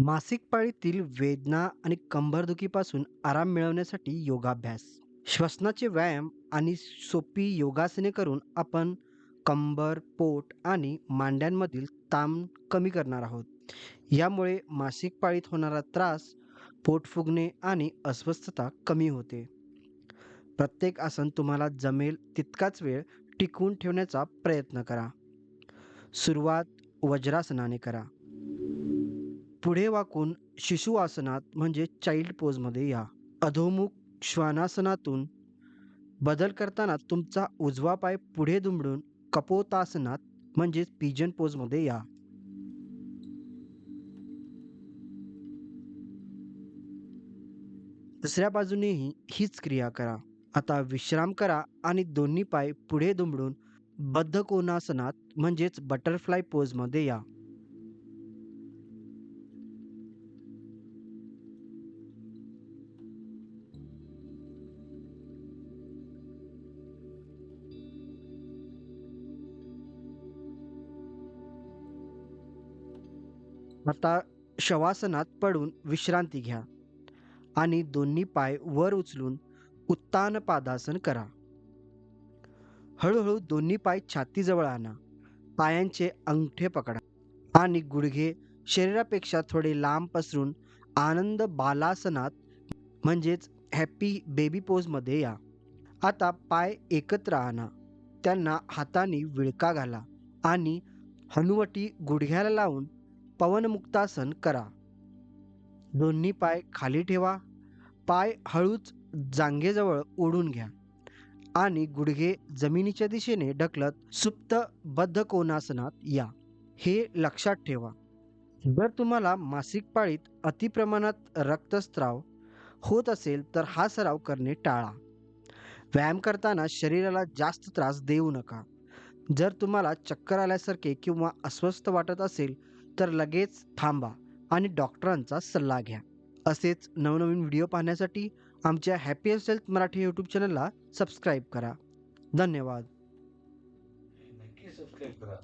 मासिक पाळीतील वेदना आणि कंबरदुखीपासून आराम मिळवण्यासाठी योगाभ्यास. श्वसनाचे व्यायाम आणि सोपी योगासने करून आपण कंबर पोट आणि मांड्यांमधील ताण कमी करणार आहोत. यामुळे मासिक पाळीत होणारा त्रास पोट फुगणे आणि अस्वस्थता कमी होते. प्रत्येक आसन तुम्हाला जमेल तितकाच वेळ टिकवून ठेवण्याचा प्रयत्न करा. सुरुवात वज्रासनाने करा. पुढे वाकून शिशु आसनात म्हणजे चाइल्ड पोजमध्ये या. अधोमुख श्वानासनातून बदल करताना तुमचा उजवा पाय पुढे दुमडून कपोतासनात म्हणजेच पिजन पोजमध्ये या. दुसऱ्या बाजूनेही हीच क्रिया करा. आता विश्राम करा आणि दोन्ही पाय पुढे दुमडून बद्ध कोणासनात म्हणजेच बटरफ्लाय पोजमध्ये या. आता शवासनात पडून विश्रांती घ्या आणि दोन्ही पाय वर उचलून उत्तान पादासन करा. हळूहळू दोन्ही पाय छातीजवळ आणा. पायांचे अंगठे पकडा आणि गुडघे शरीरापेक्षा थोडे लांब पसरून आनंद बालासनात म्हणजेच हॅपी बेबी पोजमध्ये या. आता पाय एकत्र आणा. त्यांना हाताने विळका घाला आणि हनुवटी गुडघ्याला लावून पवनमुक्तासन करा. दोन्ही पाय खाली ठेवा. पाय हळूच जांघेजवळ ओढून घ्या. आणि गुडघे जमिनीच्या दिशेने ढकलत सुप्त बद्ध कोणासनात या. हे लक्षात ठेवा. जर तुम्हाला मासिक पाळीत अतिप्रमाणात रक्तस्त्राव होत असेल तर हा सराव करणे टाळा. व्यायाम करताना शरीराला जास्त त्रास देऊ नका. जर तुम्हाला चक्कर आल्यासारखे किंवा अस्वस्थ वाटत असेल तर लगेच थांबा आणि डॉक्टरांचा सल्ला घ्या. असेच नवनवीन व्हिडिओ पाहण्यासाठी आमच्या हॅपी हेल्थ मराठी यूट्यूब चॅनलला सबस्क्राईब करा. धन्यवाद. नक्की सबस्क्राईब करा.